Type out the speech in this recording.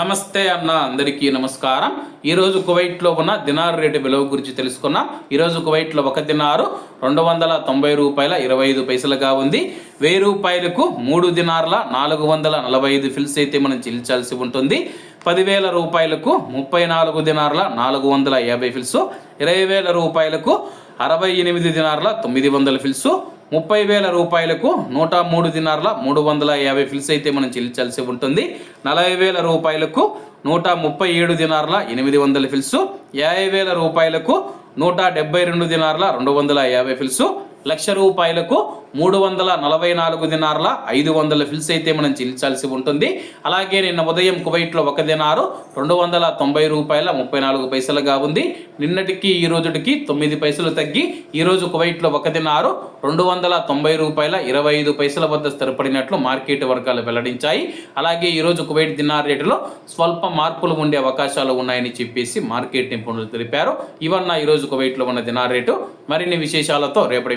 నమస్తే అన్న అందరికీ నమస్కారం. ఈరోజు కువైట్లో ఉన్న దినార్ రేటు విలువ గురించి తెలుసుకున్నాం. ఈరోజు కువైట్లో ఒక దినారు రెండు వందల తొంభై రూపాయల ఇరవై ఐదు పైసలుగా ఉంది. వెయ్యి రూపాయలకు మూడు దినార్ల నాలుగు వందల నలభై ఐదు ఫిల్స్ అయితే మనం చెల్లించాల్సి ఉంటుంది. పదివేల రూపాయలకు ముప్పై నాలుగు దినార్ల నాలుగు వందల యాభై ఫిల్స్. ఇరవై వేల రూపాయలకు అరవై ఎనిమిది దినార్ల తొమ్మిది వందల ఫిల్స్. ముప్పై వేల రూపాయలకు నూట మూడు దినార్ల మూడు వందల యాభై ఫిల్స్ అయితే మనం చెల్లించాల్సి ఉంటుంది. నలభై వేల రూపాయలకు నూట ముప్పై ఏడు దినార్ల ఎనిమిది వందల ఫిల్స్. యాభై వేల రూపాయలకు నూట డెబ్బై రెండు దినార్ల రెండు వందల యాభై ఫిల్స్. లక్ష రూపాయలకు మూడు వందల నలభై నాలుగు దినార్ల ఐదు వందల ఫిల్స్ అయితే మనం చెల్లించాల్సి ఉంటుంది. అలాగే నిన్న ఉదయం కువైట్లో ఒక దినారు రెండు వందల తొంభై రూపాయల ముప్పై నాలుగు పైసలుగా ఉంది. నిన్నటికి ఈ రోజుటికి తొమ్మిది పైసలు తగ్గి ఈరోజు కువైట్లో ఒక దినారు రెండు వందల తొంభై రూపాయల ఇరవై ఐదు పైసల వద్ద స్థిరపడినట్లు మార్కెట్ వర్గాలు వెల్లడించాయి. అలాగే ఈరోజు కువైట్ దినార్ రేటులో స్వల్ప మార్పులు ఉండే అవకాశాలు ఉన్నాయని చెప్పేసి మార్కెట్ నిపుణులు తెలిపారు. ఇవన్న ఈ రోజు కువైట్లో ఉన్న దినార్ రేటు. మరిన్ని విశేషాలతో రేపటి